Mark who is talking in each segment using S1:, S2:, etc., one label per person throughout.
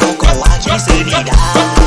S1: com colar de inseminação.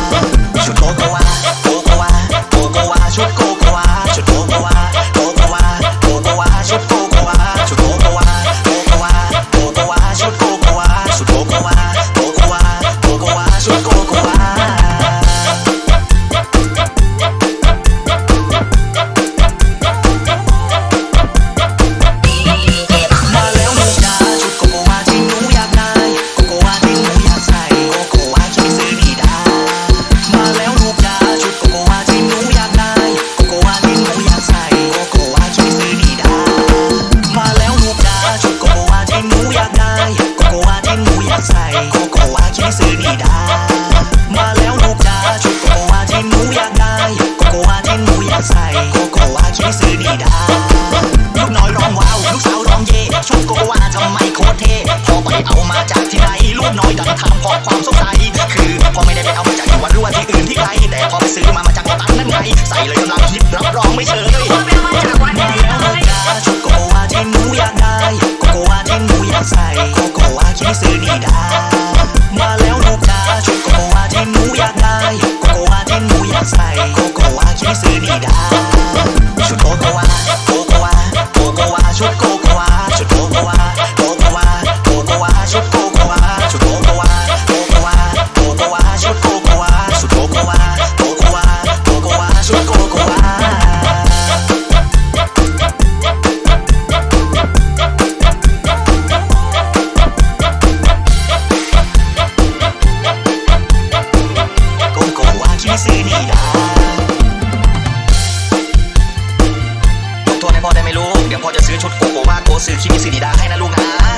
S1: โกวาลูกน้อยร้องว้าวลูกสาวร้องเยชุดโกวาทำไมโครเท่พอไปเอามาจากที่ไหนลูกน้อยดันทำเพราความสงสัยคือพอไม่ได้เอามาจากจังวัดรือวที่อื่นที่ไกแต่พอไปซื้อมามาจากตังนั่นไงใส่เลยกำลังฮิตรับรองไม่เชยชุดโกวาที่หนูอยากได้โกโกวาที่หนูอยากใส่โกโกวาคิสึดีดามาแล้วลูกจ้าชุดโกโกวาที่หนูอยากได้โกโกวาที่หนูอยากใส่โกโกวาคิสึดีดา จะซื้อชุดโกโกวาโกซื้อคิมิสึดีดาให้นะลูกนะ